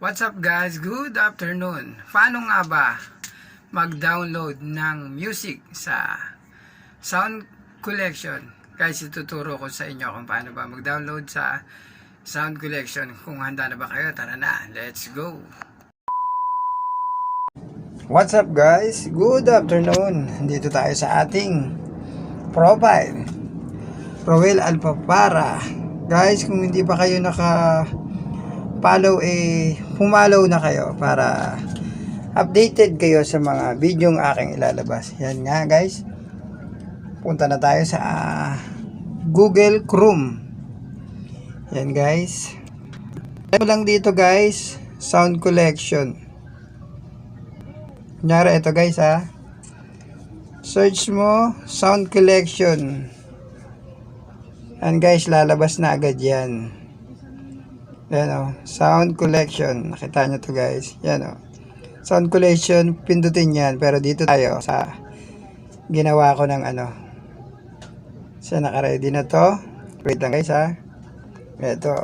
What's up guys? Good afternoon. Paano nga ba mag-download ng music sa Sound Collection? Guys, ituturo ko sa inyo kung paano ba mag-download sa Sound Collection. Kung handa na ba kayo, tara na. Let's go! What's up guys? Good afternoon. Dito tayo sa ating profile. Roel Alpapara. Guys, kung hindi pa kayo naka follow eh pumalaw na kayo para updated kayo sa mga video aking ilalabas. Yan nga guys. Punta na tayo sa ah, Google Chrome. Yan guys. Ano lang dito guys, sound collection. Kunyari ito guys ha. Search mo sound collection. Yan guys, lalabas na agad yan. Yan o, sound collection. Nakita nyo to guys. Yan o. Sound collection, pindutin yan. Pero dito tayo sa ginawa ko ng ano. So, nakaready na to. Wait lang guys ha. Ito.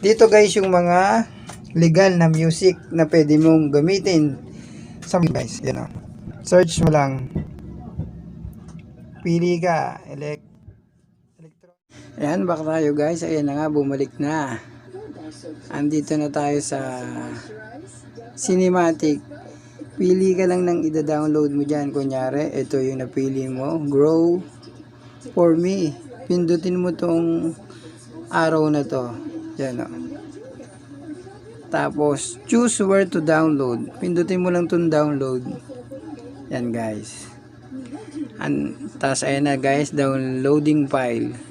Dito guys yung mga legal na music na pwede mong gamitin sa guys. Yan o. Search mo lang. Pili ka. Elect Ayan, back tayo guys. Ayan na nga, bumalik na. Andito na tayo sa cinematic. Pili ka lang ng ida-download mo dyan. Kunyari, ito yung napili mo. Grow for me. Pindutin mo tong arrow na to. Yan o. Tapos, choose where to download. Pindutin mo lang tong download. Yan guys. An Tapos, ayan na guys, downloading file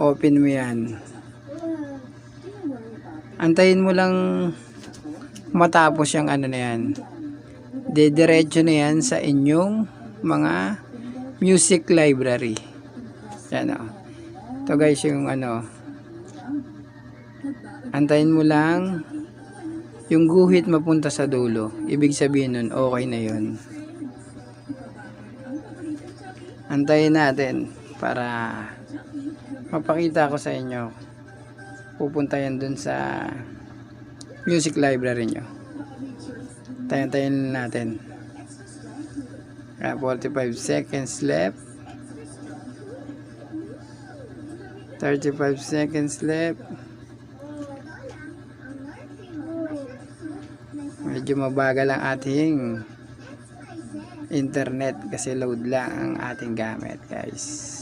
open mo yan. Antayin mo lang matapos yung ano na yan. Dediretso na yan sa inyong mga music library. Yan o ito guys yung ano. Antayin mo lang yung guhit mapunta sa dulo. Ibig sabihin nun okay na yun. Antayin natin para mapakita ko sa inyo. Pupunta yan dun sa music library nyo. Tayo-tayin natin. Kaya 45 seconds left. 35 seconds left. Medyo mabagal ang ating internet kasi load lang ang ating gamit guys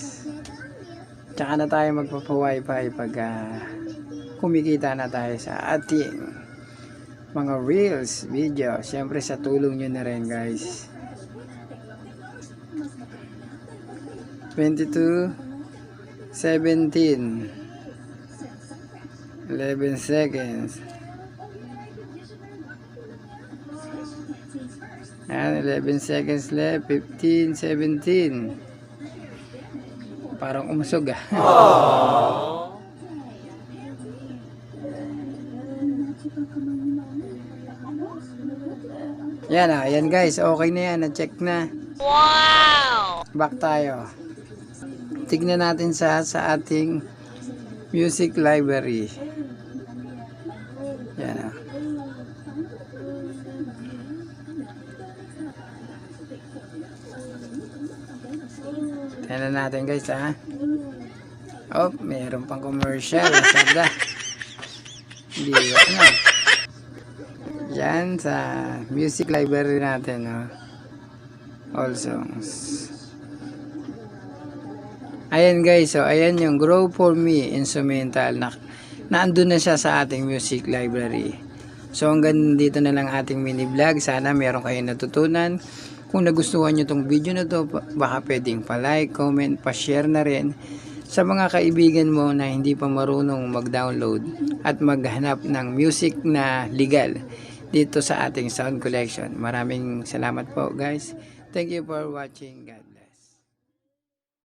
Tsaka na tayo magpapa-wifi pag ah, kumikita na tayo sa ating mga reels, video. Siyempre sa tulong nyo na rin guys. 22 17 11 seconds Ayan, 11 seconds left 15, 17 Parang umusog ah. yan ah, yan guys. Okay na yan. Na-check na. Wow! Back tayo. Tignan natin sa sa ating music library. Tignan natin guys ha. Oh, mayroon pang commercial. Sada. Hindi na. Yan sa music library natin. Oh. All songs. Ayan guys, so ayan yung Grow For Me instrumental na naandun na siya sa ating music library. So hanggang dito na lang ating mini vlog. Sana meron kayong natutunan. Kung nagustuhan nyo tong video na to, baka pwedeng pa-like, comment, pa-share na rin sa mga kaibigan mo na hindi pa marunong mag-download at maghanap ng music na legal dito sa ating sound collection. Maraming salamat po guys. Thank you for watching. God